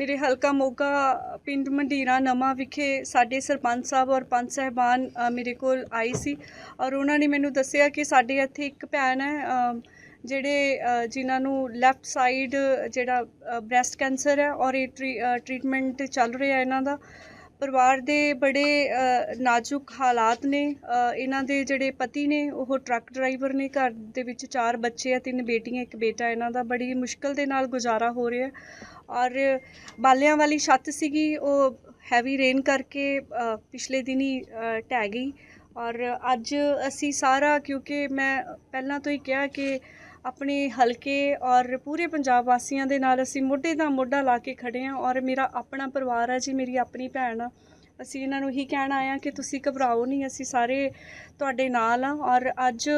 ਮੇਰੇ ਹਲਕਾ ਮੋਗਾ ਪਿੰਡ ਮੰਡੀਰਾ ਨਵਾਂ ਵਿਖੇ ਸਾਡੇ ਸਰਪੰਚ ਸਾਹਿਬ ਔਰ ਪੰਚ ਸਾਹਿਬਾਨ ਮੇਰੇ ਕੋਲ ਆਈ ਸੀ ਔਰ ਉਹਨਾਂ ਨੇ ਮੈਨੂੰ ਦੱਸਿਆ ਕਿ ਸਾਡੇ ਇੱਥੇ ਇੱਕ ਭੈਣ ਹੈ ਜਿਹੜੇ ਜਿਨ੍ਹਾਂ ਨੂੰ ਲੈਫਟ ਸਾਈਡ ਜਿਹੜਾ ਬ੍ਰੈਸਟ ਕੈਂਸਰ ਹੈ ਔਰ ਇਹ ਟ੍ਰੀਟਮੈਂਟ ਚੱਲ ਰਿਹਾ ਇਹਨਾਂ ਦਾ। ਪਰਿਵਾਰ ਦੇ ਬੜੇ ਨਾਜ਼ੁਕ ਹਾਲਾਤ ਨੇ। ਇਹਨਾਂ ਦੇ ਜਿਹੜੇ ਪਤੀ ਨੇ ਉਹ ਟਰੱਕ ਡਰਾਈਵਰ ਨੇ। ਘਰ ਦੇ ਵਿੱਚ ਚਾਰ ਬੱਚੇ ਆ ਤਿੰਨ ਬੇਟੀਆਂ ਇੱਕ ਬੇਟਾ। ਇਹਨਾਂ ਦਾ ਬੜੀ ਮੁਸ਼ਕਲ ਦੇ ਨਾਲ ਗੁਜ਼ਾਰਾ ਹੋ ਰਿਹਾ ਔਰ ਬਾਲਿਆਂ ਵਾਲੀ ਛੱਤ ਸੀਗੀ ਉਹ ਹੈਵੀ ਰੇਨ ਕਰਕੇ ਪਿਛਲੇ ਦਿਨੀ ਅ, ਢਹਿ ਗਈ। ਔਰ ਅੱਜ ਅਸੀਂ ਸਾਰਾ ਕਿਉਂਕਿ ਮੈਂ ਪਹਿਲਾਂ ਤੋਂ ਹੀ ਕਿਹਾ ਕਿ ਆਪਣੇ ਹਲਕੇ ਔਰ ਪੂਰੇ ਪੰਜਾਬ ਵਾਸੀਆਂ ਦੇ ਨਾਲ ਅਸੀਂ ਮੋਢੇ ਦਾ ਮੋਢਾ ਲਾ ਕੇ ਖੜੇ ਹਾਂ ਔਰ ਮੇਰਾ ਆਪਣਾ ਪਰਿਵਾਰ ਆ ਜੀ, ਮੇਰੀ ਆਪਣੀ ਭੈਣ। ਆ ਅਸੀਂ ਇਹਨਾਂ ਨੂੰ ਇਹੀ ਕਹਿਣਾ ਆ ਕਿ ਤੁਸੀਂ ਘਬਰਾਓ ਨਹੀਂ, ਅਸੀਂ ਸਾਰੇ ਤੁਹਾਡੇ ਨਾਲ ਆ ਔਰ ਅੱਜ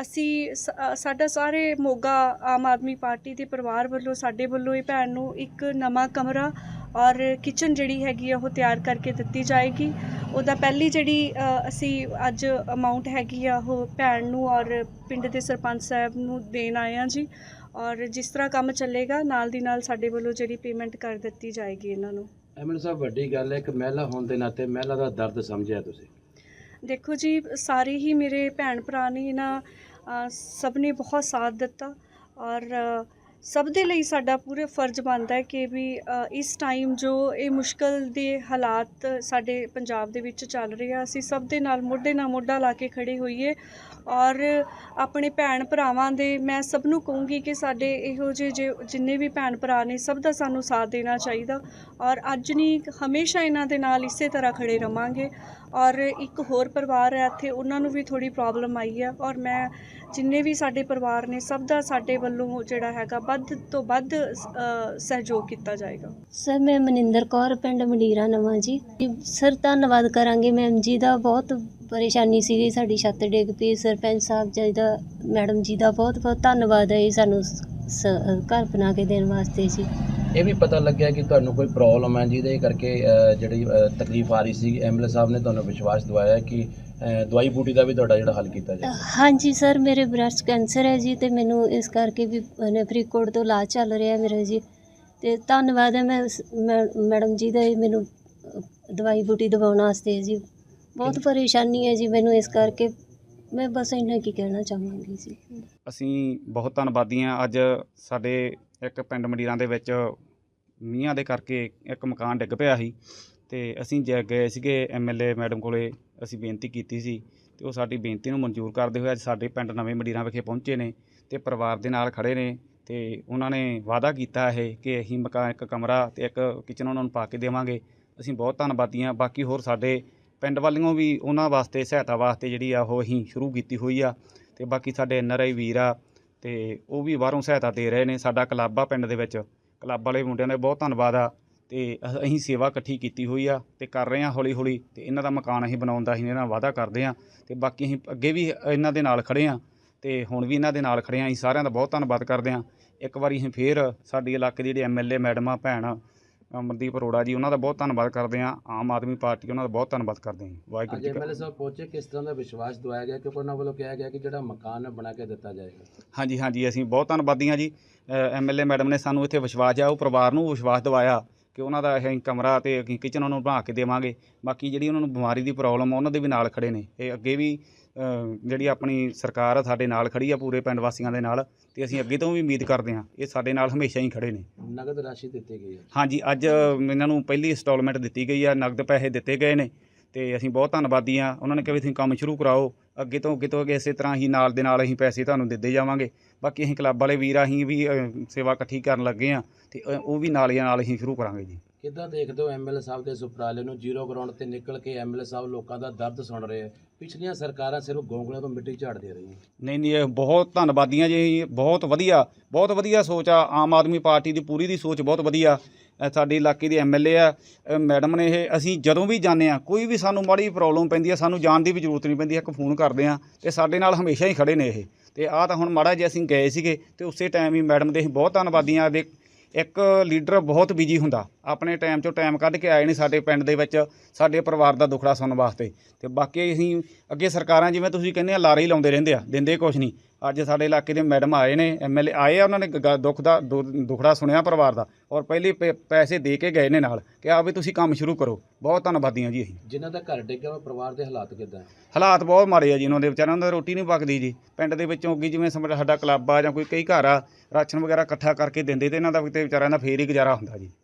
ਅਸੀਂ ਸ- ਸਾਡਾ ਸਾਰੇ ਮੋਗਾ ਆਮ ਆਦਮੀ ਪਾਰਟੀ ਦੇ ਪਰਿਵਾਰ ਵੱਲੋਂ, ਸਾਡੇ ਵੱਲੋਂ ਇਹ ਭੈਣ ਨੂੰ ਇੱਕ ਨਵਾਂ ਕਮਰਾ ਔਰ ਕਿਚਨ ਜਿਹੜੀ ਹੈਗੀ ਆ ਉਹ ਤਿਆਰ ਕਰਕੇ ਦਿੱਤੀ ਜਾਏਗੀ। ਉਹਦਾ ਪਹਿਲੀ ਜਿਹੜੀ ਅਸੀਂ ਅੱਜ ਅਮਾਉਂਟ ਹੈਗੀ ਆ ਉਹ ਭੈਣ ਨੂੰ ਔਰ ਪਿੰਡ ਦੇ ਸਰਪੰਚ ਸਾਹਿਬ ਨੂੰ ਦੇਣ ਆਏ ਆ ਜੀ। ਔਰ ਜਿਸ ਤਰ੍ਹਾਂ ਕੰਮ ਚੱਲੇਗਾ ਨਾਲ ਦੀ ਨਾਲ ਸਾਡੇ ਵੱਲੋਂ ਜਿਹੜੀ ਪੇਮੈਂਟ ਕਰ ਦਿੱਤੀ ਜਾਏਗੀ ਇਹਨਾਂ ਨੂੰ। ਐਮਐਲ ਸਾਹਿਬ ਵੱਡੀ ਗੱਲ ਹੈ ਕਿ ਮਹਿਲਾ ਹੋਣ ਦੇ ਨਾਤੇ ਮਹਿਲਾ ਦਾ ਦਰਦ ਸਮਝਿਆ ਤੁਸੀਂ? ਦੇਖੋ ਜੀ ਸਾਰੇ ਹੀ ਮੇਰੇ ਭੈਣ ਭਰਾ ਨੇ ਇਹਨਾਂ ਸਭ ਨੇ ਬਹੁਤ ਸਾਥ ਦਿੱਤਾ। ਔਰ ਸਭ ਦੇ ਲਈ ਸਾਡਾ ਪੂਰਾ ਫਰਜ਼ ਬਣਦਾ ਹੈ ਕਿ ਵੀ ਇਸ ਟਾਈਮ ਜੋ ਇਹ ਮੁਸ਼ਕਲ ਦੇ ਹਾਲਾਤ ਸਾਡੇ ਪੰਜਾਬ ਦੇ ਵਿੱਚ ਚੱਲ ਰਹੇ ਆ, ਅਸੀਂ ਸਭ ਦੇ ਨਾਲ ਮੋਢੇ ਨਾਲ ਮੋਢਾ ਲਾ ਕੇ ਖੜੇ ਹੋਈਏ। ਔਰ ਆਪਣੇ ਭੈਣ ਭਰਾਵਾਂ ਦੇ ਮੈਂ ਸਭ ਨੂੰ ਕਹੂੰਗੀ ਕਿ ਸਾਡੇ ਇਹੋ ਜਿਹੇ ਜੇ ਜਿੰਨੇ ਵੀ ਭੈਣ ਭਰਾ ਨੇ ਸਭ ਦਾ ਸਾਨੂੰ ਸਾਥ ਦੇਣਾ ਚਾਹੀਦਾ। ਔਰ ਅੱਜ ਨਹੀਂ ਹਮੇਸ਼ਾ ਇਹਨਾਂ ਦੇ ਨਾਲ ਇਸੇ ਤਰ੍ਹਾਂ ਖੜੇ ਰਵਾਂਗੇ। ਔਰ ਇੱਕ ਹੋਰ ਪਰਿਵਾਰ ਹੈ ਇੱਥੇ ਉਹਨਾਂ ਨੂੰ ਵੀ ਥੋੜੀ ਪ੍ਰੋਬਲਮ ਆਈ ਹੈ ਔਰ ਮੈਂ ਜਿੰਨੇ ਵੀ ਸਾਡੇ ਪਰਿਵਾਰ ਨੇ ਸਭ ਦਾ ਸਾਡੇ ਵੱਲੋਂ ਜਿਹੜਾ ਹੈਗਾ ਵੱਧ ਤੋਂ ਵੱਧ ਸਹਿਯੋਗ ਕੀਤਾ ਜਾਏਗਾ। ਸਰ ਮੈਂ ਮਨਿੰਦਰ ਕੌਰ ਪਿੰਡ ਮੰਡੀਰਾ ਨਵਾਂ ਜੀ, ਸਰ ਧੰਨਵਾਦ ਕਰਾਂਗੇ ਮੈਮ ਜੀ ਦਾ। ਬਹੁਤ ਪਰੇਸ਼ਾਨੀ ਸੀਗੀ ਸਾਡੀ ਛੱਤ ਡਿੱਗ ਪਈ। ਸਰਪੰਚ ਸਾਹਿਬ ਜੀ ਦਾ ਮੈਡਮ ਜੀ ਦਾ ਬਹੁਤ ਬਹੁਤ ਧੰਨਵਾਦ ਹੈ ਜੀ ਸਾਨੂੰ ਸ- ਘਰ ਬਣਾ ਕੇ ਦੇਣ ਵਾਸਤੇ ਜੀ। ਇਹ ਵੀ ਪਤਾ ਲੱਗਿਆ ਕਿ ਤੁਹਾਨੂੰ ਕੋਈ ਪ੍ਰੋਬਲਮ ਹੈ ਜਿਹਦੇ ਕਰਕੇ ਅ, ਜਿਹੜੀ ਅ, ਤਕਲੀਫ ਆ ਰਹੀ ਸੀ। ਐਮਐਲ ਸਾਹਿਬ ਨੇ ਤੁਹਾਨੂੰ ਵਿਸ਼ਵਾਸ ਦਿਵਾਇਆ ਕਿ ਅ, ਦਵਾਈ ਬੂਟੀ ਦਾ ਵੀ ਤੁਹਾਡਾ ਜਿਹੜਾ ਹੱਲ ਕੀਤਾ ਜਾਏ। ਹਾਂਜੀ ਸਰ ਮੇਰੇ ਬ੍ਰੈਸਟ ਕੈਂਸਰ ਹੈ ਜੀ ਤੇ ਮੈਨੂੰ ਇਸ ਕਰਕੇ ਵੀ ਫਰੀਦਕੋਟ ਤੋਂ ਇਲਾਜ ਚੱਲ ਰਿਹਾ ਮੇਰਾ ਜੀ। ਤੇ ਧੰਨਵਾਦ ਹੈ ਮੈਂ ਸ- ਮੈ- ਮੈਡਮ ਜੀ ਦਾ ਇਹ ਮੈਨੂੰ ਅਹ, ਦਵਾਈ ਬੂਟੀ ਦਵਾਉਣ ਵਾਸਤੇ ਜੀ। ਬਹੁਤ ਪਰੇਸ਼ਾਨੀ ਹੈ ਜੀ ਮੈਨੂੰ ਇਸ ਕਰਕੇ। ਮੈਂ ਬਸ ਇੰਨਾ ਕੀ ਕਹਿਣਾ ਚਾਹਾਂਗੀ ਜੀ। ਅਸੀਂ ਬਹੁਤ ਧੰਨਵਾਦੀ ਹਾਂ। ਅੱਜ ਸਾਡੇ ਇੱਕ ਪਿੰਡ ਮੰਡੀਰਾਂ ਦੇ ਵਿੱਚ ਮੀਂਹਾਂ ਦੇ ਕਰਕੇ ਇੱਕ ਮਕਾਨ ਡਿੱਗ ਪਿਆ ਸੀ ਤੇ ਅਸੀਂ ਜ ਗਏ ਸੀਗੇ ਐਮਐਲਏ ਮੈਡਮ ਕੋਲੇ, ਅਸੀਂ ਬੇਨਤੀ ਕੀਤੀ ਸੀ ਤੇ ਉਹ ਸਾਡੀ ਬੇਨਤੀ ਨੂੰ ਮਨਜ਼ੂਰ ਕਰਦੇ ਹੋਏ ਅੱਜ ਸਾਡੇ ਪਿੰਡ ਨਵੇਂ ਮੰਡੀਰਾਂ ਵਿਖੇ ਪਹੁੰਚੇ ਨੇ ਤੇ ਪਰਿਵਾਰ ਦੇ ਨਾਲ ਖੜੇ ਨੇ ਤੇ ਉਹਨਾਂ ਨੇ ਵਾਅਦਾ ਕੀਤਾ ਇਹ ਕਿ ਅਸੀਂ ਮਕਾਨ ਇੱਕ ਕਮਰਾ ਤੇ ਇੱਕ ਕਿਚਨ ਉਹਨਾਂ ਨੂੰ ਪਾ ਕੇ ਦੇਵਾਂਗੇ। ਅਸੀਂ ਬਹੁਤ ਧੰਨਵਾਦੀ ਹਾਂ। ਬਾਕੀ ਹੋਰ ਸਾਡੇ ਪਿੰਡ ਵਾਲੀਆਂ ਵੀ ਉਹਨਾਂ ਵਾਸਤੇ, ਸਹਾਇਤਾ ਵਾਸਤੇ ਜਿਹੜੀ ਆ ਉਹ ਅਸੀਂ ਸ਼ੁਰੂ ਕੀਤੀ ਹੋਈ ਆ ਤੇ ਬਾਕੀ ਸਾਡੇ ਐਨਆਰਆਈ ਵੀਰ ਆ ਤੇ ਉਹ ਵੀ ਬਾਹਰੋਂ ਸਹਾਇਤਾ ਦੇ ਰਹੇ ਨੇ ਸਾਡਾ ਕਲੱਬ ਆ ਪਿੰਡ ਦੇ ਵਿੱਚ। ਕਲੱਬ ਵਾਲੇ ਮੁੰਡਿਆਂ ਦਾ ਬਹੁਤ ਧੰਨਵਾਦ ਆ ਤੇ ਅਸੀਂ ਸੇਵਾ ਇਕੱਠੀ ਕੀਤੀ ਹੋਈ ਆ ਤੇ ਕਰ ਰਹੇ ਆ ਹੌਲੀ ਹੌਲੀ ਤੇ ਇਹਨਾਂ ਦਾ ਮਕਾਨ ਅਸੀਂ ਬਣਾਉਣ ਦਾ ਅਸੀਂ ਇਹਨਾਂ ਨਾਲ ਵਾਅਦਾ ਕਰਦੇ ਆ ਤੇ ਬਾਕੀ ਅਸੀਂ ਅੱਗੇ ਵੀ ਇਹਨਾਂ ਦੇ ਨਾਲ ਖੜੇ ਆ ਤੇ ਹੁਣ ਵੀ ਇਹਨਾਂ ਦੇ ਨਾਲ ਖੜੇ ਆ। ਅਸੀਂ ਸਾਰਿਆਂ ਦਾ ਬਹੁਤ ਧੰਨਵਾਦ ਕਰਦੇ ਆ। ਇੱਕ ਵਾਰੀ ਅਸੀਂ ਫੇਰ ਸਾਡੇ ਇਲਾਕੇ ਦੀ ਜਿਹੜੀ ਐਮਐਲਏ ਮੈਡਮ ਆ, ਭੈਣ ਅਮਨਦੀਪ ਅਰੋੜਾ ਜੀ ਉਹਨਾਂ ਦਾ ਬਹੁਤ ਧੰਨਵਾਦ ਕਰਦੇ ਆ ਆਮ ਆਦਮੀ ਪਾਰਟੀ ਉਹਨਾਂ ਦਾ ਬਹੁਤ ਧੰਨਵਾਦ ਕਰਦੇ ਆ ਵਾਹਿਗੁਰੂ ਅੱਜ ਜੀ ਕਾ ਐਮਐਲ ਸਾਹਿਬ ਪਹੁੰਚੇ ਕਿਸ ਤਰ੍ਹਾਂ ਦਾ ਵਿਸ਼ਵਾਸ ਦਿਵਾਇਆ ਗਿਆ? ਕਿਉਂਕਿ ਉਹਨਾਂ ਵੱਲੋਂ ਕਿਹਾ ਗਿਆ ਕਿ ਜਿਹੜਾ ਮਕਾਨ ਹੈ ਬਣਾ ਕੇ ਦਿੱਤਾ ਜਾਏਗਾ। ਹਾਂਜੀ ਹਾਂਜੀ ਅਸੀਂ ਬਹੁਤ ਧੰਨਵਾਦੀ ਹਾਂ ਜੀ। ਐਮਐਲਏ ਮੈਡਮ ਨੇ ਸਾਨੂੰ ਇੱਥੇ ਵਿਸ਼ਵਾਸ ਆ ਉਹ ਪਰਿਵਾਰ ਨੂੰ ਵਿਸ਼ਵਾਸ ਦਿਵਾਇਆ। ਕਿ ਉਹਨਾਂ ਦਾ ਅਸੀਂ ਕਮਰਾ ਤੇ ਕਿਚਨ ਉਹਨਾਂ ਨੂੰ ਬਣਾ ਕੇ ਦੇਵਾਂਗੇ। ਬਾਕੀ ਜਿਹੜੀ ਉਹਨਾਂ ਨੂੰ ਬਿਮਾਰੀ ਦੀ ਪ੍ਰੋਬਲਮ ਆ ਉਹਨਾਂ ਦੇ ਵੀ ਨਾਲ ਖੜੇ ਨੇ। ਇਹ ਅੱਗੇ ਵੀ ਜਿਹੜੀ ਆਪਣੀ ਸਰਕਾਰ ਆ ਸਾਡੇ ਨਾਲ ਖੜੀ ਆ ਪੂਰੇ ਪਿੰਡ ਵਾਸੀਆਂ ਦੇ ਨਾਲ ਤੇ ਅਸੀਂ ਅੱਗੇ ਤੋਂ ਵੀ ਉਮੀਦ ਕਰਦੇ ਹਾਂ ਇਹ ਸਾਡੇ ਨਾਲ ਹਮੇਸ਼ਾ ਹੀ ਖੜੇ ਨੇ। ਨਗਦ ਰਾਸ਼ੀ ਦਿੱਤੀ ਗਈ ਹੈ। ਹਾਂਜੀ ਅੱਜ ਇਹਨਾਂ ਨੂੰ ਪਹਿਲੀ ਇੰਸਟਾਲਮੈਂਟ ਦਿੱਤੀ ਗਈ ਆ ਨਗਦ ਪੈਸੇ ਦਿੱਤੇ ਗਏ ਨੇ ਤੇ ਅਸੀਂ ਬਹੁਤ ਧੰਨਵਾਦੀ ਆ ਉਹਨਾਂ ਨੇ ਕਿਹਾ ਵੀ ਤੁਸੀਂ ਕੰਮ ਸ਼ੁਰੂ ਕਰਾਓ ਅੱਗੇ ਤੋਂ ਅੱਗੇ ਤੋਂ ਅੱਗੇ ਇਸੇ ਤਰ੍ਹਾਂ ਹੀ ਨਾਲ ਦੇ ਨਾਲ ਅਸੀਂ ਪੈਸੇ ਤੁਹਾਨੂੰ ਦਿੰਦੇ ਜਾਵਾਂਗੇ। ਬਾਕੀ ਅਸੀਂ ਕਲੱਬ ਵਾਲੇ ਵੀਰ ਅਸੀਂ ਵੀ ਸੇਵਾ ਇਕੱਠੀ ਕਰਨ ਲੱਗੇ ਆ ਤੇ ਉਹ ਵੀ ਨਾਲ ਹੀ ਨਾਲ ਅਸੀਂ ਸ਼ੁਰੂ ਕਰਾਂਗੇ ਜੀ। ਕਿੱਦਾਂ ਦੇਖਦੇ ਹੋ ਐਮਐਲ ਸਾਹਿਬ ਦੇ ਸੁਪਰਾਲੇ ਨੂੰ? ਜ਼ੀਰੋ ਗਰਾਊਂਡ ਤੇ ਨਿਕਲ ਕੇ ਐਮਐਲ ਸਾਹਿਬ ਲੋਕਾਂ ਦਾ ਦਰਦ ਸੁਣ ਰਹੇ ਆ। ਪਿਛਲੀਆਂ ਸਰਕਾਰਾਂ ਸਿਰਫ ਗੋਂਗਲਿਆਂ ਤੋਂ ਮਿੱਟੀ ਝਾੜ ਦੇ ਰਹੀਆਂ। ਨਹੀਂ ਨਹੀਂ, ਇਹ ਬਹੁਤ ਧੰਨਵਾਦੀਆਂ ਜੀ। ਬਹੁਤ ਵਧੀਆ ਬਹੁਤ ਵਧੀਆ ਸੋਚ ਆ। ਆਮ ਆਦਮੀ ਪਾਰਟੀ ਦੀ ਪੂਰੀ ਦੀ ਸੋਚ ਬਹੁਤ ਵਧੀਆ। ਇਹ ਸਾਡੇ ਇਲਾਕੇ ਦੀ ਐਮਐਲਏ ਆ। ਇਹ ਮੈਡਮ ਨੇ ਇਹ ਅਸੀਂ ਜਦੋਂ ਵੀ ਜਾਂਦੇ ਆ ਕੋਈ ਵੀ ਸਾਨੂੰ ਮਾੜੀ ਪ੍ਰੋਬਲਮ ਪੈਂਦੀ ਆ, ਸਾਨੂੰ ਜਾਣ ਦੀ ਵੀ ਜ਼ਰੂਰਤ ਨਹੀਂ ਪੈਂਦੀ। ਇੱਕ ਫੋਨ ਕਰਦੇ ਆ ਤੇ ਸਾਡੇ ਨਾਲ ਹਮੇਸ਼ਾ ਹੀ ਖੜੇ ਨੇ ਇਹ। ਤੇ ਆਹ ਤਾਂ ਹੁਣ ਮਾੜਾ ਜਿਹਾ ਅਸੀਂ ਗਏ ਸੀਗੇ ਤੇ ਉਸੇ ਟਾਈਮ ਹੀ ਮੈਡਮ ਦੇ ਅਸੀਂ ਬਹੁਤ ਧੰਨਵਾਦੀਆਂ। ਦੇ ਇੱਕ ਲੀਡਰ ਬਹੁਤ ਬਿਜ਼ੀ ਹੁੰਦਾ। ਆਪਣੇ ਟਾਈਮ ਚੋਂ ਟਾਈਮ ਕੱਢ ਕੇ ਆਏ ਨਹੀਂ ਸਾਡੇ ਪਿੰਡ ਦੇ ਵਿੱਚ, ਸਾਡੇ ਪਰਿਵਾਰ ਦਾ ਦੁਖੜਾ ਸੁਣਨ ਵਾਸਤੇ। ਤੇ ਬਾਕੀ ਅਸੀਂ ਅੱਗੇ ਸਰਕਾਰਾਂ ਜਿਵੇਂ ਤੁਸੀਂ ਕਹਿੰਦੇ ਆ, ਲਾਰੇ ਹੀ ਲਾਉਂਦੇ ਰਹਿੰਦੇ ਆ, ਦਿੰਦੇ ਕੁਛ ਨਹੀਂ ਅੱਜ ਸਾਡੇ ਇਲਾਕੇ ਦੇ ਮੈਡਮ ਆਏ ਨੇ ਐਮਐਲਏ ਆਏ ਆ ਉਹਨਾਂ ਨੇ ਗ- ਦੁੱਖ ਦਾ ਦੁ- ਦੁੱਖੜਾ ਸੁਣਿਆ ਪਰਿਵਾਰ ਦਾ ਔਰ ਪਹਿਲੇ ਪੈ- ਪੈਸੇ ਦੇ ਕੇ ਗਏ ਨੇ ਨਾਲ ਕਿ ਆ ਵੀ ਤੁਸੀਂ ਕੰਮ ਸ਼ੁਰੂ ਕਰੋ। ਬਹੁਤ ਧੰਨਵਾਦੀਆਂ ਜੀ ਅਸੀਂ। ਜਿਨ੍ਹਾਂ ਦਾ ਘਰ ਡਿੱਗਿਆ ਉਹ ਪਰਿਵਾਰ ਦੇ ਹਾਲਾਤ ਕਿਦਾਂ? ਹਾਲਾਤ ਬਹੁਤ ਮਾੜੇ ਆ ਜੀ ਉਹਨਾਂ ਦੇ ਵਿਚਾਰਿਆਂ ਦਾ ਰੋਟੀ ਨਹੀਂ ਪੱਕਦੀ ਜੀ। ਪਿੰਡ ਦੇ ਵਿੱਚੋਂ ਅੱਗੇ ਜਿਵੇਂ ਸਮਝ ਸਾਡਾ ਕਲੱਬ ਆ ਜਾਂ ਕੋਈ ਕਈ ਘਰ ਆ ਰਾਸ਼ਨ ਵਗੈਰਾ ਇਕੱਠਾ ਕਰਕੇ ਦਿੰਦੇ ਤੇ ਇਹਨਾਂ ਦਾ ਕਿਤੇ ਵਿਚਾਰਿਆਂ ਦਾ ਫੇਰ ਹੀ ਗੁਜ਼ਾਰਾ ਹੁੰਦਾ ਜੀ।